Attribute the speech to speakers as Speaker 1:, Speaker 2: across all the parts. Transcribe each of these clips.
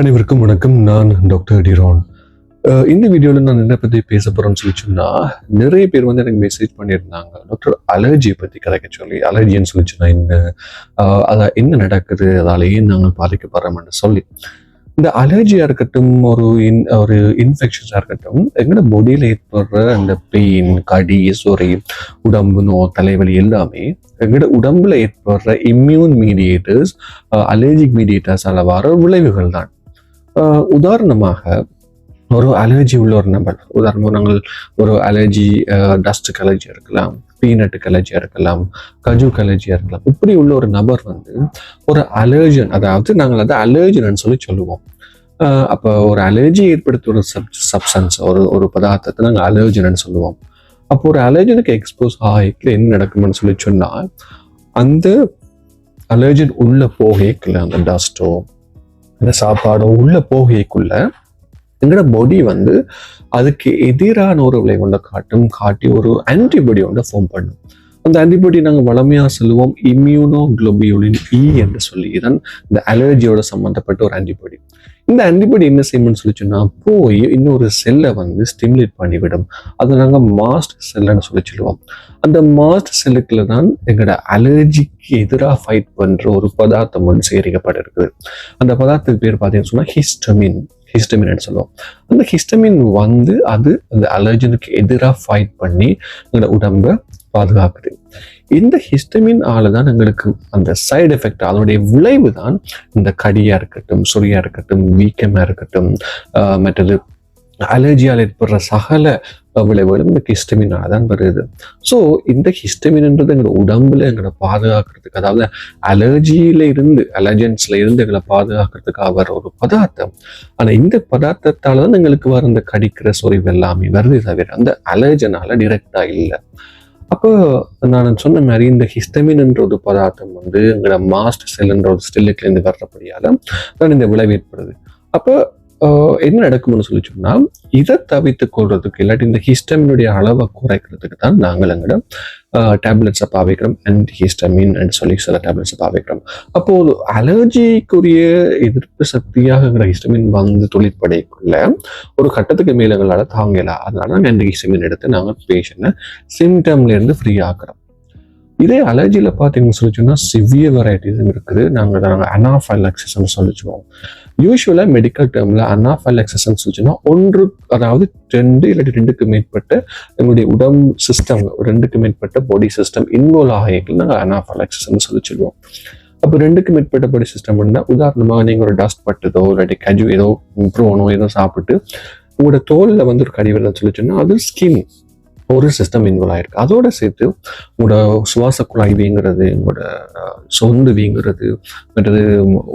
Speaker 1: அனைவருக்கும் வணக்கம். நான் டாக்டர் டிரோன். இந்த வீடியோவில் நான் என்ன பற்றி பேச போகிறேன்னு சொல்லி சொன்னால் நிறைய பேர் வந்து எனக்கு மெசேஜ் பண்ணியிருந்தாங்க. டாக்டர் அலர்ஜியை பற்றி கதைக்க சொல்லி அலர்ஜின்னு சொல்லி என்ன அதை அதான் என்ன நடக்குது அதால் ஏன் நாங்கள் பாதிக்கப்படுறோம்னு சொல்லி. இந்த அலர்ஜியாக இருக்கட்டும் ஒரு இன் ஒரு இன்ஃபெக்ஷன்ஸாக இருக்கட்டும் எங்களோட பாடியில் ஏற்படுற அந்த பெயின் கடி சொறி உடம்பு நோ தலைவலி எல்லாமே எங்களோட உடம்புல ஏற்படுற இம்யூன் மீடியேட்டர்ஸ் அலர்ஜிக் மீடியேட்டர்ஸால் வர விளைவுகள் தான். உதாரணமாக ஒரு அலர்ஜி உள்ள ஒரு நபர். உதாரணமாக நாங்கள் ஒரு அலர்ஜி டஸ்ட்டுக்கு அலர்ஜியாக இருக்கலாம் பீனட்டுக்கு அலர்ஜியாக இருக்கலாம் கஜுக்கு அலர்ஜியாக இருக்கலாம். இப்படி உள்ள ஒரு நபர் வந்து ஒரு அலர்ஜன் அதாவது நாங்கள் அதை அலர்ஜன் சொல்லி சொல்லுவோம். அப்போ ஒரு அலர்ஜி ஏற்படுத்த ஒரு சப் சப்சன்ஸ் ஒரு ஒரு பதார்த்தத்தை நாங்கள் அலர்ஜன் சொல்லுவோம். அப்போ ஒரு அலர்ஜனுக்கு எக்ஸ்போஸ் ஆகிக்கல என்ன நடக்கும்னு சொல்லி சொன்னால் அந்த அலர்ஜன் உள்ளே போகல அந்த டஸ்ட்டோ அந்த சாப்பாடோ உள்ள போகைக்குள்ள எங்களோட பாடி வந்து அதுக்கு எதிரான ஒரு விளைவு காட்டும் காட்டி ஒரு ஆன்டிபாடி ஒன்றை ஃபார்ம் பண்ணும். அந்த ஆன்டிபாடி நாங்கள் வளமையாக சொல்லுவோம் இம்யூனோக்ளோபியூலின் இ e என்று சொல்லி. தான் இந்த அலர்ஜியோட சம்மந்தப்பட்ட ஒரு ஆன்டிபாடி இந்த ஆன்டிபாடி என்ன செய்யணும்னு சொல்லி சொன்னால் போய் இன்னொரு செல்லை வந்து ஸ்டிமுலேட் பண்ணிவிடும். அதை நாங்கள் மாஸ்ட் செல்லுன்னு சொல்லி சொல்லுவோம். அந்த மாஸ்ட் செல்லுக்குள்ள தான் எங்களோட அலர்ஜிக்கு எதிராக ஃபைட் பண்ற ஒரு பதார்த்தம் ஒன்று சேகரிக்கப்பட்டிருக்குது. அந்த பதார்த்தத்துக்கு பேர் பார்த்தீங்கன்னு சொன்னா ஹிஸ்டமின் ஹிஸ்டமின் சொல்லுவோம். அந்த ஹிஸ்டமின் வந்து அது அந்த அலர்ஜனுக்கு எதிராக ஃபைட் பண்ணி எங்களோட உடம்பை பாதுகாக்குது. இந்த ஹிஸ்டமின் ஆல தான் எங்களுக்கு அந்த சைடு எஃபெக்ட் அதனுடைய விளைவு தான் இந்த கடியா இருக்கட்டும் சுரியாக இருக்கட்டும் வீக்கமா இருக்கட்டும் மற்றது அலர்ஜியால் ஏற்படுற சகல விளைவுகளும் இந்த ஹிஸ்டமினால தான் வருது. ஸோ இந்த ஹிஸ்டமின்ன்றது எங்களோட உடம்புல எங்களை பாதுகாக்கிறதுக்கு அதாவது அலர்ஜியில இருந்து அலர்ஜன்ஸ்ல இருந்து எங்களை பாதுகாக்கிறதுக்காக வர ஒரு பதார்த்தம். ஆனா இந்த பதார்த்தத்தால தான் எங்களுக்கு வர இந்த கடிக்கிற சொறிவு எல்லாமே வருது தவிர அந்த அலர்ஜனால டிரெக்டா இல்லை. அப்போ நான் சொன்ன மாதிரி இந்த ஹிஸ்டமின்ன்ற ஒரு பதார்த்தம் வந்து எங்களோட மாஸ்ட் செல்லுன்ற ஒரு ஸ்டெல்லுக்குலேருந்து வர்றபடியால் தான் இந்த விளைவு ஏற்படுது. அப்போ என்ன நடக்கும்னு சொல்லி சொன்னால் இதை தவிர்த்து கொள்றதுக்கு இல்லாட்டி இந்த ஹிஸ்டமினுடைய அளவை குறைக்கிறதுக்கு தான் நாங்கள் எங்களோட டேப்லெட்ஸை பாவிக்கிறோம் அண்ட் ஹிஸ்டமின் சொல்லி சில டேப்லெட்ஸை பாவிக்கிறோம். அப்போது அலர்ஜிக்குரிய எதிர்ப்பு சக்தியாக ஹிஸ்டமின் வந்து தொழிற்படைக்குள்ள ஒரு கட்டத்துக்கு மேலே எங்களால் தாங்கலாம் அதனால நாங்கள் இந்த ஹிஸ்டமின் எடுத்து நாங்கள் பேஷண்ட்டை சிம்டம்லேருந்து ஃப்ரீ ஆக்குறோம். இதே அலர்ஜியில் பார்த்தீங்கன்னு சொல்லி சொன்னால் சிவியர் வெரைட்டிஸும் இருக்குது. நாங்கள் நாங்கள் அனாஃபைலக்சஸ்ன்னு சொல்லிச்சுவோம். யூஸ்வலாக மெடிக்கல் டேர்மில் அனாஃபைலக்சஸ்ன்னு சொல்லிச்சுன்னா ஒன்று அதாவது ரெண்டு இல்லாட்டி ரெண்டுக்கு மேற்பட்ட எங்களுடைய உடம்பு சிஸ்டம் ரெண்டுக்கு மேற்பட்ட பாடி சிஸ்டம் இன்வால்வ் ஆகியர்கள் நாங்கள் அனாஃபைலக்சஸ்ன்னு சொல்லி சொல்லுவோம் அப்போ ரெண்டுக்கு மேற்பட்ட பாடி சிஸ்டம் என்ன உதாரணமாக நீங்கள் ஒரு டஸ்ட் பட்டதோ இல்லாட்டி கஜு ஏதோ ப்ரோனோ ஏதோ சாப்பிட்டு உங்களோட தோலில் வந்து ஒரு கடிவெல்லாம் சொல்லி சொன்னால் அது ஸ்கின் ஒரு சிஸ்டம் இன்வால்வ் ஆகிருக்கு அதோட சேர்த்து உங்களோட சுவாச குழாய் வீங்குறது உங்களோட சொந்து வீங்குறது மற்றது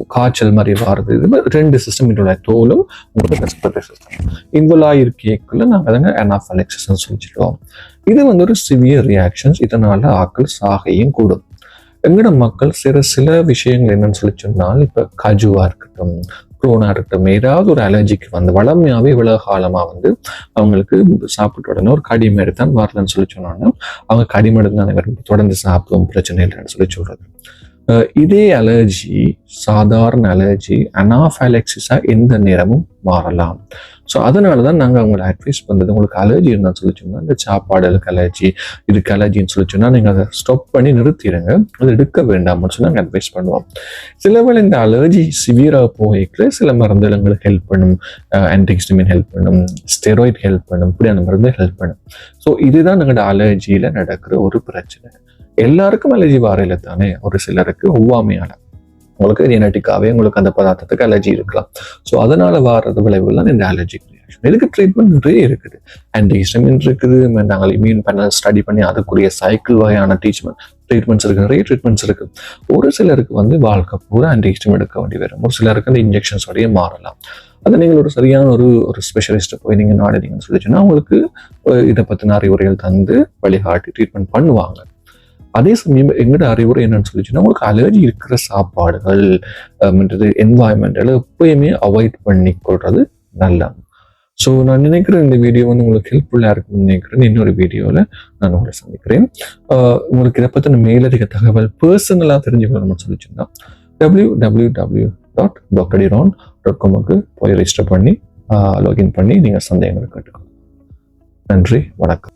Speaker 1: காய்ச்சல் மாதிரி வாரது இது மாதிரி ரெண்டு சிஸ்டம் இன்வால்வ் ஆகி தோலும் உங்களோட ரெஸ்பிரேட்டரி சிஸ்டம் இன்வால்வ் ஆகிருக்கேக்குள்ள நாங்கள் அதங்க அனாஃபலெக்சஸ்ன்னு சொல்லிடுவோம் இது வந்து ஒரு சிவியர் ரியாக்ஷன்ஸ் இதனால ஆக்கள் சாகையும் கூடும். எங்கட மக்கள் சில சில விஷயங்கள் என்னன்னு சொல்லி சொன்னால் இப்போ கஜுவா இருக்கட்டும் குரோனா இருக்கட்டும் ஏதாவது ஒரு அலர்ஜிக்கு வந்து வளமையாவே இவ்வளவு காலமாக வந்து அவங்களுக்கு சாப்பிட்ட உடனே ஒரு கடிமேடு தான் வரலன்னு சொல்லி சொன்னோன்னா அவங்க கடிமேடு தான் தொடர்ந்து சாப்பிடும் பிரச்சனை இல்லைன்னு சொல்லி சொல்கிறது இதே அலர்ஜி சாதாரண அலர்ஜி அனாஃபைலக்சிஸா எந்த நேரமும் மாறலாம். ஸோ அதனால தான் நாங்கள் அவங்களை அட்வைஸ் பண்ணுறது உங்களுக்கு அலர்ஜி இருந்தால் சொல்லி சொன்னால் இந்த சாப்பாடுகளுக்கு அலர்ஜி இதுக்கு அலர்ஜின்னு சொல்லி சொன்னால் நீங்கள் அதை ஸ்டாப் பண்ணி நிறுத்திடுங்க அதை எடுக்க வேண்டாம்னு சொல்லி நாங்கள் அட்வைஸ் பண்ணுவோம். சில வேளை இந்த அலர்ஜி சிவியராக போய்க்கு சில மருந்துகள் எங்களுக்கு ஹெல்ப் பண்ணும். ஆன்டிஹிஸ்டமின் ஹெல்ப் பண்ணும் ஸ்டெராய்ட் ஹெல்ப் பண்ணும் இப்படியான மருந்து ஹெல்ப் பண்ணும். ஸோ இதுதான் எங்களோட அலர்ஜியில் நடக்கிற ஒரு பிரச்சனை. எல்லாருக்கும் அலர்ஜி வாரையில் தானே ஒரு சிலருக்கு ஒவ்வாமையான உங்களுக்கு ஜெனட்டிக்காவே உங்களுக்கு அந்த பதார்த்தத்துக்கு அலர்ஜி இருக்கலாம். ஸோ அதனால வர்றது விளைவுலாம் இந்த அலர்ஜிக் ரியாக்ஷன் இதுக்கு ட்ரீட்மெண்ட் நிறைய இருக்குது. ஆன்டிஹிஸ்டமின் இருக்குது நாங்கள் இம்யூன் பேனல் ஸ்டடி பண்ணி அதுக்குரிய சைக்கிள் வகையான ட்ரீட்மெண்ட் ட்ரீட்மெண்ட்ஸ் இருக்குது நிறைய ட்ரீட்மெண்ட்ஸ் இருக்குது ஒரு சிலருக்கு வந்து வாழ்க்கை பூரா ஆன்டிஹிஸ்டம் எடுக்க வேண்டி வரும். ஒரு சிலருக்கு அந்த இன்ஜெக்ஷன்ஸ் மாறலாம். அதை நீங்கள் ஒரு சரியான ஒரு ஒரு ஸ்பெஷலிஸ்ட்டை போய் நீங்கள் நாடுறீங்கன்னு சொல்லிச்சுன்னா உங்களுக்கு இதை பற்றின அறிவுரைகள் தந்து வழிகாட்டி ட்ரீட்மெண்ட் பண்ணுவாங்க. அதே சமயம் எங்களோட அறிவுரை என்னன்னு சொல்லிச்சுன்னா உங்களுக்கு அலர்ஜி இருக்கிற சாப்பாடுகள் அஹ், என்வாயன்மெண்டில் எப்பயுமே அவாய்ட் பண்ணி கொள்றது நல்லது. ஸோ நான் நினைக்கிறேன் இந்த வீடியோ வந்து உங்களுக்கு ஹெல்ப்ஃபுல்லாக இருக்கும்னு நினைக்கிறேன். இன்னொரு வீடியோவில் நான் உங்களை சந்திக்கிறேன். உங்களுக்கு இதை பற்றின மேலதிக தகவல் பர்சனலாக தெரிஞ்சுக்கணும்னு சொல்லிச்சுன்னா W W W dot doctor dot காமுக்கு போய் ரெஜிஸ்டர் பண்ணி லாகின் பண்ணி நீங்கள் சந்தேகங்களை கேட்டுக்கணும் நன்றி வணக்கம்.